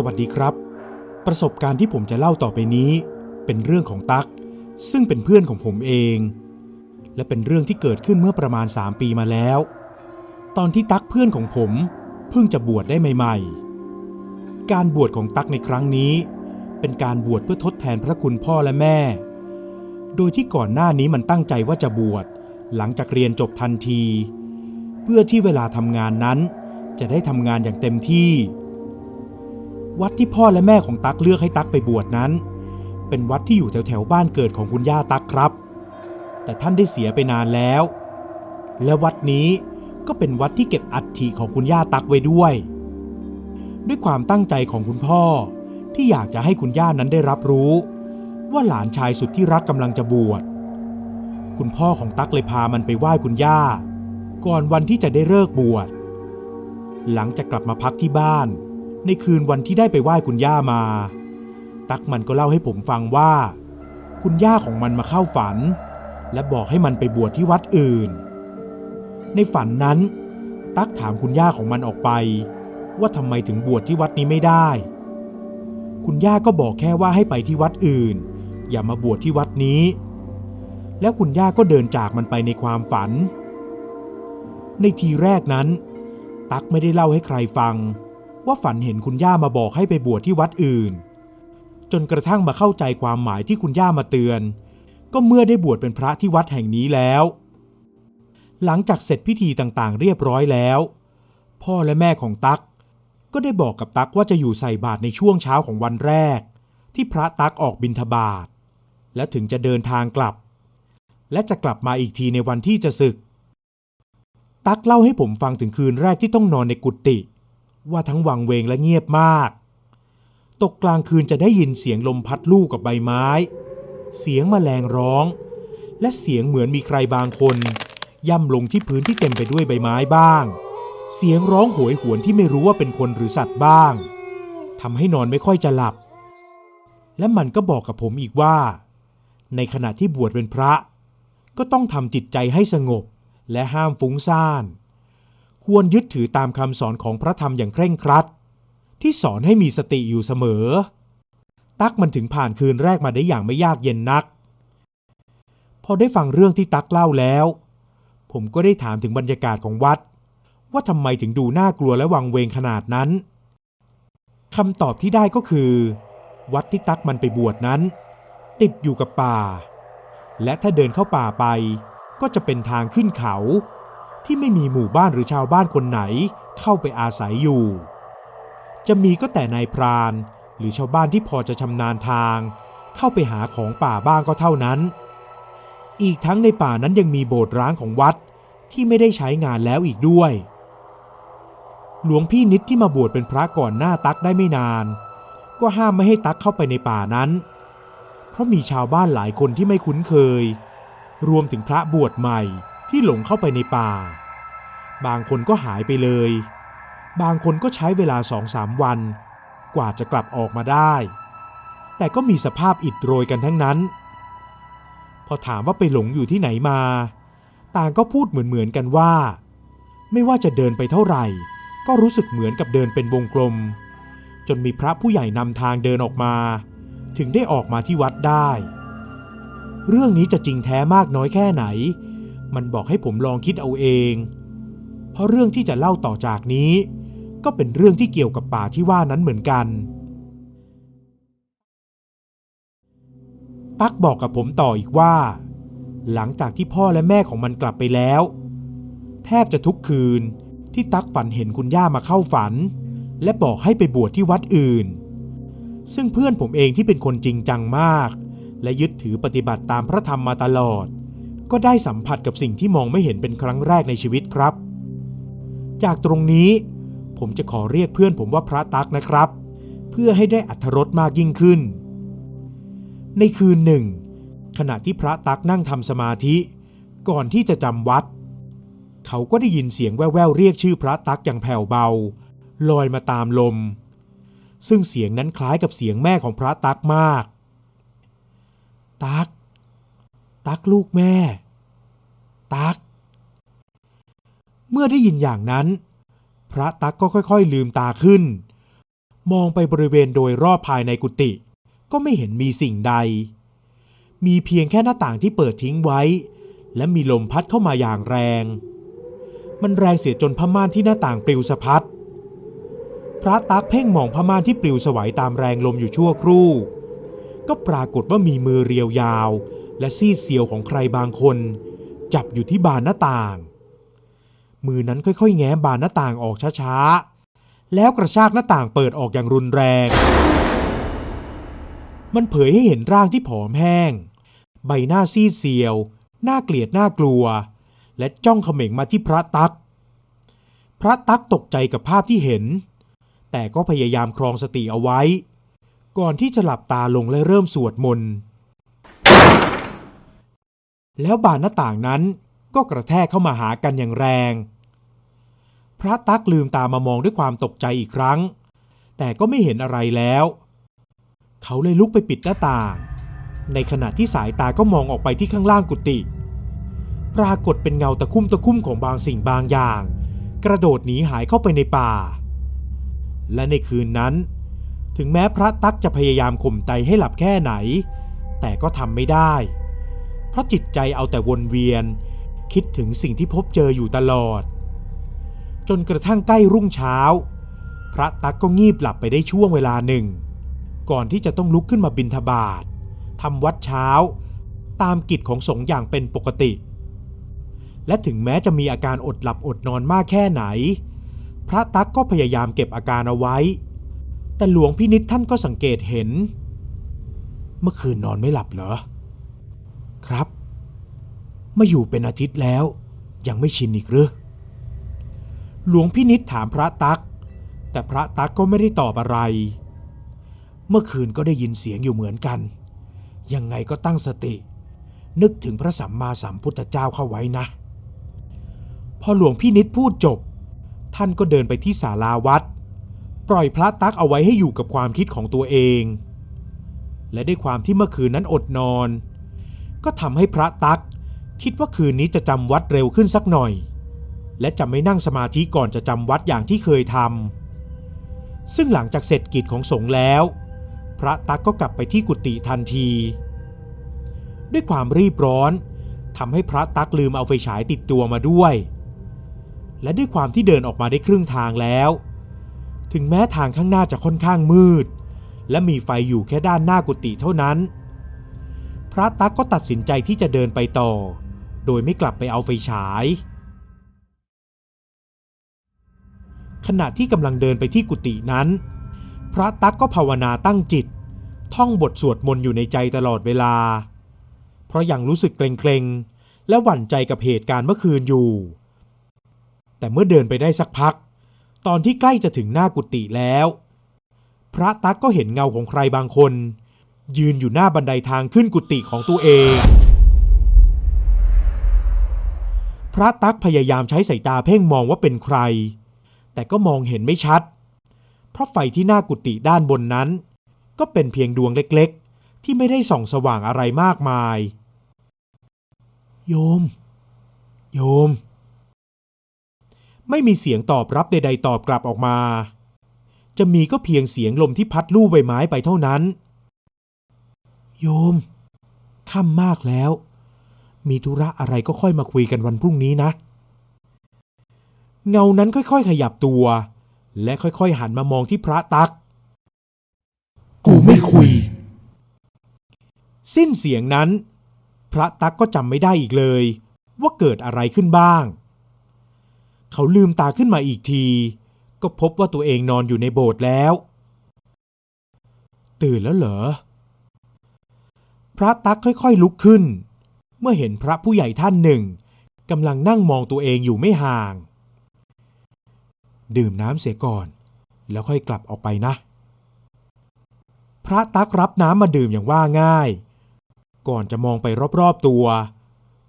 สวัสดีครับ ประสบการณ์ที่ผมจะเล่าต่อไปนี้ เป็นเรื่องของตั๊กซึ่งเป็นเพื่อนของผมเอง และเป็นเรื่องที่เกิดขึ้นเมื่อประมาณ 3 ปีมาแล้ว ตอนที่ตั๊กเพื่อนของผม เพิ่งจะบวชได้ใหม่ ๆ การบวชของตั๊กในครั้งนี้ เป็นการบวชเพื่อทดแทนพระคุณพ่อและแม่ โดยที่ก่อนหน้านี้มันตั้งใจว่าจะบวชหลังจากเรียนจบทันที เพื่อที่เวลาทำงานนั้น จะได้ทำงานอย่างเต็มที่ วัดที่พ่อและแม่ของตั๊กเลือกให้ตั๊กไปบวชนั้น เป็นวัดที่อยู่แถวแถวบ้านเกิดของคุณย่าตั๊กครับ แต่ท่านได้เสียไปนานแล้ว และวัดนี้ก็เป็นวัดที่เก็บอัฐิของคุณย่าตั๊กไว้ด้วย ด้วยความตั้งใจของคุณพ่อที่อยากจะให้คุณย่านั้นได้รับรู้ ว่าหลานชายสุดที่รักกำลังจะบวช คุณพ่อของตั๊กเลยพามันไปไหว้คุณย่า ก่อนวันที่จะได้เลิกบวช หลังจากกลับมาพักที่บ้าน ในคืนวันที่ได้ไปไหว้คุณย่ามา ตั๊กมันก็เล่าให้ผมฟังว่า คุณย่าของมันมาเข้าฝัน และบอกให้มันไปบวชที่วัดอื่น ในฝันนั้น ตั๊กถามคุณย่าของมันออกไป ว่าทำไมถึงบวชที่วัดนี้ไม่ได้ คุณย่าก็บอกแค่ว่าให้ไปที่วัดอื่น อย่ามาบวชที่วัดนี้ แล้วคุณย่าก็เดินจากมันไปในความฝัน ในทีแรกนั้น ตั๊กไม่ได้เล่าให้ใครฟัง ว่าฝันเห็นคุณย่ามาบอกให้ไปบวชที่วัดอื่น จนกระทั่งมาเข้าใจความหมายที่คุณย่ามาเตือน ก็เมื่อได้บวชเป็นพระที่วัดแห่งนี้แล้ว หลังจากเสร็จพิธีต่างๆ เรียบร้อยแล้ว พ่อและแม่ของตั๊กก็ได้บอกกับตั๊กว่าจะอยู่ใส่บาตรในช่วงเช้าของวันแรก ที่พระตั๊กออกบิณฑบาตและถึงจะเดินทางกลับ และจะกลับมาอีกทีในวันที่จะศึก ตั๊กเล่าให้ผมฟังถึงคืนแรกที่ต้องนอนในกุฏิ ว่าทั้งวังเวงและเงียบมาก ตกกลางคืนจะได้ยินเสียงลมพัดลู่กับใบไม้ เสียงแมลงร้อง และเสียงเหมือนมีใครบางคน ย่ำลงที่พื้นที่เต็มไปด้วยใบไม้บ้าง เสียงร้องโหยหวนที่ไม่รู้ว่าเป็นคนหรือสัตว์บ้างทำให้นอนไม่ค่อยจะหลับ และมันก็บอกกับผมอีกว่า ในขณะที่บวชเป็นพระ ก็ต้องทำจิตใจให้สงบและห้ามฟุ้งซ่าน ควรยึดถือตามคำสอนของพระธรรมอย่างเคร่งครัด ที่สอนให้มีสติอยู่เสมอ ตักมันถึงผ่านคืนแรกมาได้อย่างไม่ยากเย็นนัก พอได้ฟังเรื่องที่ตักเล่าแล้ว ผมก็ได้ถามถึงบรรยากาศของวัด ว่าทำไมถึงดูน่ากลัวและวังเวงขนาดนั้นคำตอบที่ได้ก็คือ วัดที่ตักมันไปบวชนั้น ติดอยู่กับป่า และถ้าเดินเข้าป่าไป ก็จะเป็นทางขึ้นเขา ที่ไม่มีหมู่บ้านหรือชาวบ้านคนไหนเข้าไปอาศัยอยู่ จะมีก็แต่นายพราน หรือชาวบ้านที่พอจะชำนาญทาง เข้าไปหาของป่าบ้างก็เท่านั้น อีกทั้งในป่านั้นยังมีโบสถ์ร้างของวัดที่ไม่ได้ใช้งานแล้วอีกด้วย หลวงพี่นิดที่มาบวชเป็นพระก่อนหน้าตักได้ไม่นาน ก็ห้ามไม่ให้ตักเข้าไปในป่านั้น เพราะมีชาวบ้านหลายคนที่ไม่คุ้นเคย รวมถึงพระบวชใหม่ที่หลงเข้าไปในป่า บางคนก็หายไปเลย บางคนก็ใช้เวลาสองสามวัน กว่าจะกลับออกมาได้ แต่ก็มีสภาพอิดโรยกันทั้งนั้น พอถามว่าไปหลงอยู่ที่ไหนมา ต่างก็พูดเหมือนๆกันว่า ไม่ว่าจะเดินไปเท่าไหร่ ก็รู้สึกเหมือนกับเดินเป็นวงกลม จนมีพระผู้ใหญ่นำทางเดินออกมา ถึงได้ออกมาที่วัดได้ เรื่องนี้จะจริงแท้มากน้อยแค่ไหน มันบอกให้ผมลองคิดเอาเอง ราะเรื่องที่จะเล่าต่อจากนี้ ก็เป็นเรื่องที่เกี่ยวกับป่าที่ว่านั้นเหมือนกัน ตั๊กบอกกับผมต่ออีกว่า หลังจากที่พ่อและแม่ของมันกลับไปแล้ว แทบจะทุกคืนที่ตั๊กฝันเห็นคุณย่ามาเข้าฝัน และบอกให้ไปบวชที่วัดอื่น ซึ่งเพื่อนผมเองที่เป็นคนจริงจังมาก และยึดถือปฏิบัติตามพระธรรมมาตลอด ก็ได้สัมผัสกับสิ่งที่มองไม่เห็นเป็นครั้งแรกในชีวิตครับ จากตรงนี้ ผมจะขอเรียกเพื่อนผมว่าพระตักนะครับ เพื่อให้ได้อัธรสมากยิ่งขึ้น ในคืนหนึ่ง ขณะที่พระตักนั่งทำสมาธิ ก่อนที่จะจำวัด เขาก็ได้ยินเสียงแว่วๆเรียกชื่อพระตักอย่างแผ่วเบา ลอยมาตามลม ซึ่งเสียงนั้นคล้ายกับเสียงแม่ของพระตักมาก ตัก ตักลูกแม่ ตัก เมื่อได้ยินอย่างนั้น พระตักก็ค่อยๆ ลืมตาขึ้น มองไปบริเวณโดยรอบภายในกุฏิก็ไม่เห็นมีสิ่งใด มีเพียงแค่หน้าต่างที่เปิดทิ้งไว้ และมีลมพัดเข้ามาอย่างแรง มันแรงเสียจนผ้าม่านที่หน้าต่างปลิวสะพัดพระตักเพ่งมองผ้าม่านที่ปลิวสวายตามแรงลมอยู่ชั่วครู่ ก็ปรากฏว่ามีมือเรียวยาว และซีดเซียวของใครบางคน จับอยู่ที่บานหน้าต่าง มือนั้นค่อยๆ แง้มบานหน้าต่างออกช้าๆ แล้วกระชากหน้าต่างเปิดออกอย่างรุนแรง มันเผยให้เห็นร่างที่ผอมแห้ง ใบหน้าซีดเซียว หน่าเกลียดน่ากลัว และจ้องเขม่งมาที่พระตัก พระตักตกใจกับภาพที่เห็น แต่ก็พยายามครองสติเอาไว้ ก่อนที่จะหลับตาลงและเริ่มสวดมนต์แล้วบานหน้าต่างนั้น ก็กระแทกเข้ามาหากันอย่างแรง พระตักลืมตามามองด้วยความตกใจอีกครั้ง แต่ก็ไม่เห็นอะไรแล้ว เขาเลยลุกไปปิดหน้าต่าง ในขณะที่สายตาก็มองออกไปที่ข้างล่างกุฏิปรากฏเป็นเงาตะคุ่มตะคุ่มของบางสิ่งบางอย่าง กระโดดหนีหายเข้าไปในป่า และในคืนนั้น ถึงแม้พระตักจะพยายามข่มใจให้หลับแค่ไหน แต่ก็ทำไม่ได้ เพราะจิตใจเอาแต่วนเวียน คิดถึงสิ่งที่พบเจออยู่ตลอด จนกระทั่งใกล้รุ่งเช้า พระตักก็งีบหลับไปได้ช่วงเวลาหนึ่ง ก่อนที่จะต้องลุกขึ้นมาบิณฑบาตทำวัดเช้า ตามกิจของสงฆ์อย่างเป็นปกติ และถึงแม้จะมีอาการอดหลับอดนอนมากแค่ไหน พระตักก็พยายามเก็บอาการเอาไว้ แต่หลวงพินิษท่านก็สังเกตเห็น เมื่อคืนนอนไม่หลับเหรอ ครับ มาอยู่เป็นอาทิตย์แล้ว ยังไม่ชินอีกหรือหลวงพินิษถามพระตัก แต่พระตักก็ไม่ได้ตอบอะไร เมื่อคืนก็ได้ยินเสียงอยู่เหมือนกัน ยังไงก็ตั้งสติ นึกถึงพระสัมมาสัมพุทธเจ้าเข้าไว้นะ พอหลวงพี่นิดพูดจบ ท่านก็เดินไปที่ศาลาวัด ปล่อยพระตักเอาไว้ให้อยู่กับความคิดของตัวเอง และด้วยความที่เมื่อคืนนั้นอดนอน ก็ทำให้พระตัก คิดว่าคืนนี้จะจำวัดเร็วขึ้นสักหน่อย และจะไม่นั่งสมาธิก่อนจะจำวัดอย่างที่เคยทำซึ่งหลังจากเสร็จกิจของสงฆ์แล้ว พระตักก็กลับไปที่กุฏิทันที ด้วยความรีบร้อนทำให้พระตักลืมเอาไฟฉายติดตัวมาด้วย และด้วยความที่เดินออกมาได้ครึ่งทางแล้ว ถึงแม้ทางข้างหน้าจะค่อนข้างมืด และมีไฟอยู่แค่ด้านหน้ากุฏิเท่านั้น พระตักก็ตัดสินใจที่จะเดินไปต่อ โดยไม่กลับไปเอาไฟฉาย ขณะที่กำลังเดินไปที่กุฏินั้น พระตักก็ภาวนาตั้งจิต ท่องบทสวดมนต์อยู่ในใจตลอดเวลา เพราะยังรู้สึกเกรงๆ และหวั่นใจกับเหตุการณ์เมื่อคืนอยู่ แต่เมื่อเดินไปได้สักพัก ตอนที่ใกล้จะถึงหน้ากุฏิแล้ว พระตักก็เห็นเงาของใครบางคน ยืนอยู่หน้าบันไดทางขึ้นกุฏิของตัวเอง ระตักพยายามใช้สายตาเพ่งมองว่าเป็นใคร แต่ก็มองเห็นไม่ชัด เพราะไฟที่หน้ากุฏิด้านบนนั้น ก็เป็นเพียงดวงเล็กๆ ที่ไม่ได้ส่องสว่างอะไรมากมาย โยม โยม ไม่มีเสียงตอบรับใดๆตอบกลับออกมา จะมีก็เพียงเสียงลมที่พัดลู่ใบไม้ไปเท่านั้น โยมค่ำมากแล้ว มีธุระอะไรก็ค่อยมาคุยกันวันพรุ่งนี้นะ เงานั้นค่อยๆ ขยับตัว และค่อยๆ หันมามองที่พระตัก กูไม่คุย สิ้นเสียงนั้น พระตักก็จำไม่ได้อีกเลย ว่าเกิดอะไรขึ้นบ้าง เขาลืมตาขึ้นมาอีกที ก็พบว่าตัวเองนอนอยู่ในโบสถ์แล้ว ตื่นแล้วเหรอพระตักค่อยๆลุกขึ้น เมื่อเห็นพระผู้ใหญ่ท่านหนึ่งกำลังนั่งมองตัวเองอยู่ไม่ห่าง ดื่มน้ำเสียก่อน แล้วค่อยกลับออกไปนะ พระตักรับน้ำมาดื่มอย่างว่าง่าย ก่อนจะมองไปรอบๆตัว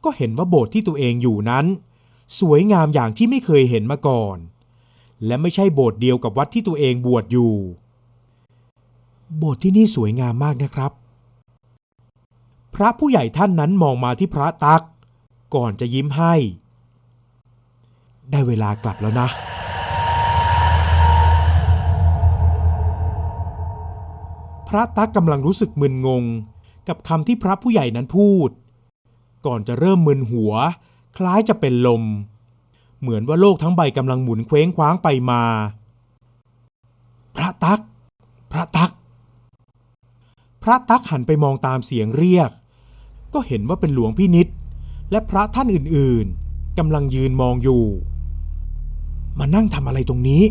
ก็เห็นว่าโบสถ์ที่ตัวเองอยู่นั้น สวยงามอย่างที่ไม่เคยเห็นมาก่อน และไม่ใช่โบสถ์เดียวกับวัดที่ตัวเองบวชอยู่ โบสถ์ที่นี่สวยงามมากนะครับ พระผู้ใหญ่ท่านนั้นมองมาที่พระตัก ก่อนจะยิ้มให้ ได้เวลากลับแล้วนะ พระตักกำลังรู้สึกมึนงง กับคำที่พระผู้ใหญ่นั้นพูด ก่อนจะเริ่มมึนหัว คล้ายจะเป็นลม เหมือนว่าโลกทั้งใบกำลังหมุนเคว้งคว้างไปมา พระตัก พระตักพระตักหันไปมองตามเสียงเรียก ก็เห็นว่าเป็นหลวงพี่นิด และพระท่านอื่นๆกำลังยืนมองอยู่ มานั่งทำอะไรตรงนี้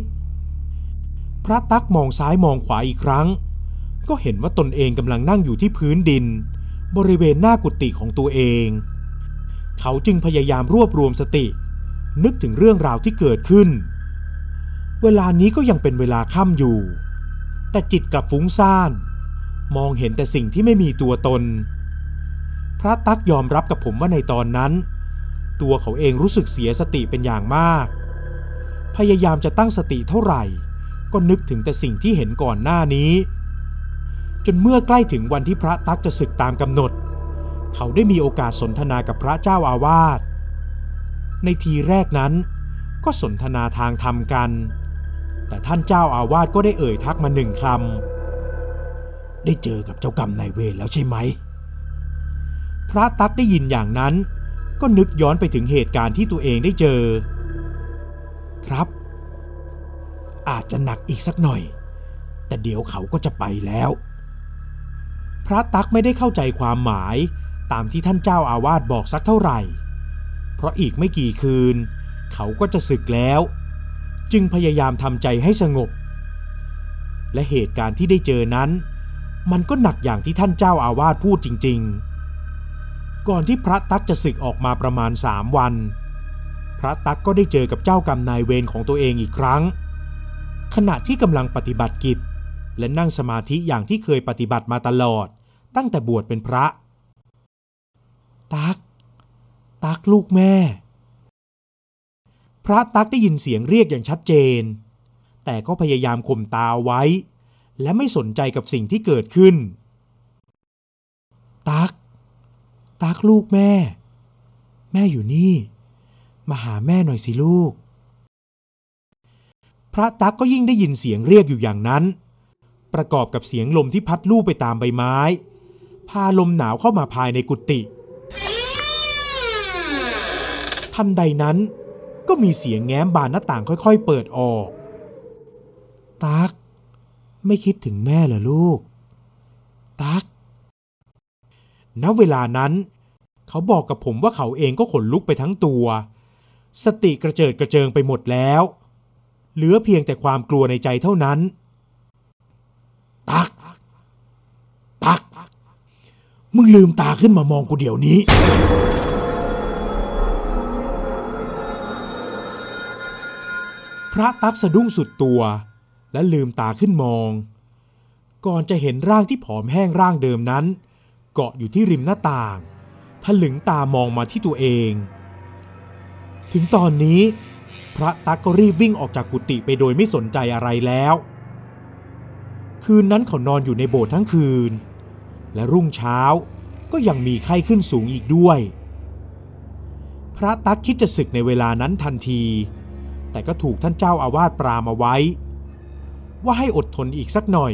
พระตักมองซ้ายมองขวาอีกครั้ง ก็เห็นว่าตนเองกำลังนั่งอยู่ที่พื้นดิน บริเวณหน้ากุฏิของตัวเอง เขาจึงพยายามรวบรวมสติ นึกถึงเรื่องราวที่เกิดขึ้น เวลานี้ก็ยังเป็นเวลาค่ำอยู่ แต่จิตกลับฟุ้งซ่าน มองเห็นแต่สิ่งที่ไม่มีตัวตน พระตั๊กยอมรับกับผมว่าในตอนนั้น ตัวเขาเองรู้สึกเสียสติเป็นอย่างมาก พยายามจะตั้งสติเท่าไหร่ ก็นึกถึงแต่สิ่งที่เห็นก่อนหน้านี้ จนเมื่อใกล้ถึงวันที่พระตั๊กจะศึกตามกำหนด เขาได้มีโอกาสสนทนากับพระเจ้าอาวาสในทีแรกนั้น ก็สนทนาทางธรรมกัน แต่ท่านเจ้าอาวาสก็ได้เอ่ยทักมาหนึ่งคำได้เจอกับเจ้ากรรมนายเวรแล้วใช่ไหม พระตักได้ยินอย่างนั้น ก็นึกย้อนไปถึงเหตุการณ์ที่ตัวเองได้เจอ ครับ อาจจะหนักอีกสักหน่อย แต่เดี๋ยวเขาก็จะไปแล้ว พระตักไม่ได้เข้าใจความหมายตามที่ท่านเจ้าอาวาสบอกสักเท่าไหร่ เพราะอีกไม่กี่คืน เขาก็จะศึกแล้ว จึงพยายามทำใจให้สงบ และเหตุการณ์ที่ได้เจอนั้น มันก็หนักอย่างที่ท่านเจ้าอาวาสพูดจริง ๆ ก่อนที่พระตั๊กจะศึกออกมาประมาณสามวัน พระตั๊กก็ได้เจอกับเจ้ากรรมนายเวรของตัวเองอีกครั้ง ขณะที่กำลังปฏิบัติกิจ และนั่งสมาธิอย่างที่เคยปฏิบัติมาตลอด ตั้งแต่บวชเป็นพระ ตั๊กตั๊กลูกแม่ พระตั๊กได้ยินเสียงเรียกอย่างชัดเจน แต่ก็พยายามข่มตาไว้ และไม่สนใจกับสิ่งที่เกิดขึ้น ตั๊ก ตักลูกแม่ แม่อยู่นี่ มาหาแม่หน่อยสิลูก พระตักก็ยิ่งได้ยินเสียงเรียกอยู่อย่างนั้น ประกอบกับเสียงลมที่พัดลู่ไปตามใบไม้ พาลมหนาวเข้ามาภายในกุฏิทันใดนั้นก็มีเสียงแง้มบานหน้าต่างค่อย ๆ เปิดออกตัก ไม่คิดถึงแม่เหรอลูก ตัก ณเวลานั้น เขาบอกกับผมว่าเขาเองก็ขนลุกไปทั้งตัว สติกระเจิดกระเจิงไปหมดแล้ว เหลือเพียงแต่ความกลัวในใจเท่านั้น ตัก ตัก มึงลืมตาขึ้นมามองกูเดี๋ยวนี้พระตักสะดุ้งสุดตัว และลืมตาขึ้นมอง ก่อนจะเห็นร่างที่ผอมแห้งร่างเดิมนั้น เกาะอยู่ที่ริมหน้าต่างทะลึงตามองมาที่ตัวเอง ถึงตอนนี้ พระตักก็รีบวิ่งออกจากกุฏิไปโดยไม่สนใจอะไรแล้ว คืนนั้นเขานอนอยู่ในโบสถ์ทั้งคืน และรุ่งเช้าก็ยังมีไข้ขึ้นสูงอีกด้วย พระตักคิดจะศึกในเวลานั้นทันที แต่ก็ถูกท่านเจ้าอาวาสปรามเอาไว้ ว่าให้อดทนอีกสักหน่อย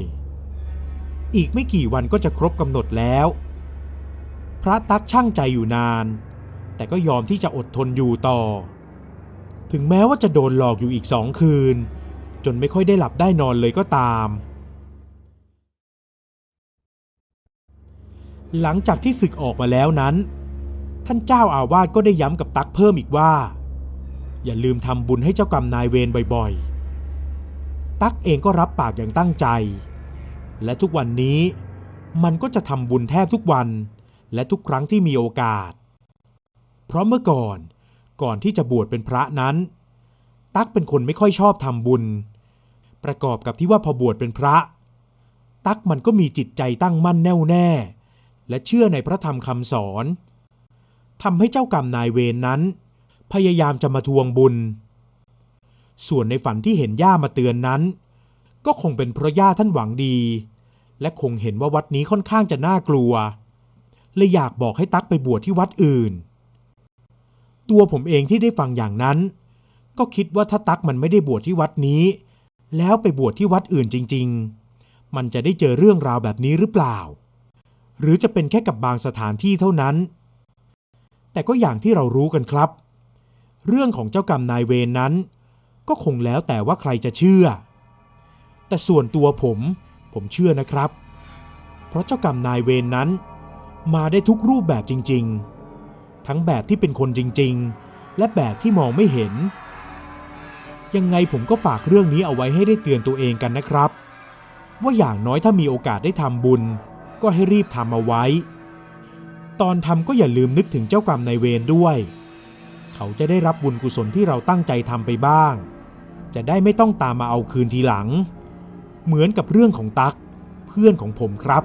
อีกไม่กี่วันก็จะครบกำหนดแล้ว พระตักช่างใจอยู่นาน แต่ก็ยอมที่จะอดทนอยู่ต่อ ถึงแม้ว่าจะโดนหลอกอยู่อีกสองคืน จนไม่ค่อยได้หลับได้นอนเลยก็ตาม หลังจากที่ศึกออกมาแล้วนั้น ท่านเจ้าอาวาสก็ได้ย้ำกับตักเพิ่มอีกว่า อย่าลืมทำบุญให้เจ้ากรรมนายเวรบ่อยๆ ตักเองก็รับปากอย่างตั้งใจ และทุกวันนี้มันก็จะทำบุญแทบทุกวัน และทุกครั้งที่มีโอกาส เพราะเมื่อก่อนก่อนที่จะบวชเป็นพระนั้น ตักเป็นคนไม่ค่อยชอบทำบุญ ประกอบกับที่ว่าพอบวชเป็นพระ ตักมันก็มีจิตใจตั้งมั่นแน่วแน่ และเชื่อในพระธรรมคำสอนทำให้เจ้ากรรมนายเวรนนั้น พยายามจะมาทวงบุญ ส่วนในฝันที่เห็นย่ามาเตือนนั้น ก็คงเป็นเพราะย่าท่านหวังดี และคงเห็นว่าวัดนี้ค่อนข้างจะน่ากลัว เลยอยากบอกให้ตักไปบวชที่วัดอื่น ตัวผมเองที่ได้ฟังอย่างนั้น ก็คิดว่าถ้าตักมันไม่ได้บวชที่วัดนี้ แล้วไปบวชที่วัดอื่นจริง ๆ มันจะได้เจอเรื่องราวแบบนี้หรือเปล่า หรือจะเป็นแค่กับบางสถานที่เท่านั้น แต่ก็อย่างที่เรารู้กันครับ เรื่องของเจ้ากรรมนายเวรนนั้น ก็คงแล้วแต่ว่าใครจะเชื่อ แต่ส่วนตัวผม ผมเชื่อนะครับ เพราะเจ้ากรรมนายเวรนนั้น มาได้ทุกรูปแบบจริง ๆ ทั้งแบบที่เป็นคนจริง ๆ และแบบที่มองไม่เห็น ยังไงผมก็ฝากเรื่องนี้เอาไว้ให้ได้เตือนตัวเองกันนะครับ ว่าอย่างน้อยถ้ามีโอกาสได้ทำบุญ ก็ให้รีบทำเอาไว้ ตอนทำก็อย่าลืมนึกถึงเจ้ากรรมนายเวรด้วย เขาจะได้รับบุญกุศลที่เราตั้งใจทำไปบ้าง จะได้ไม่ต้องตามมาเอาคืนทีหลัง เหมือนกับเรื่องของตักเพื่อนของผมครับ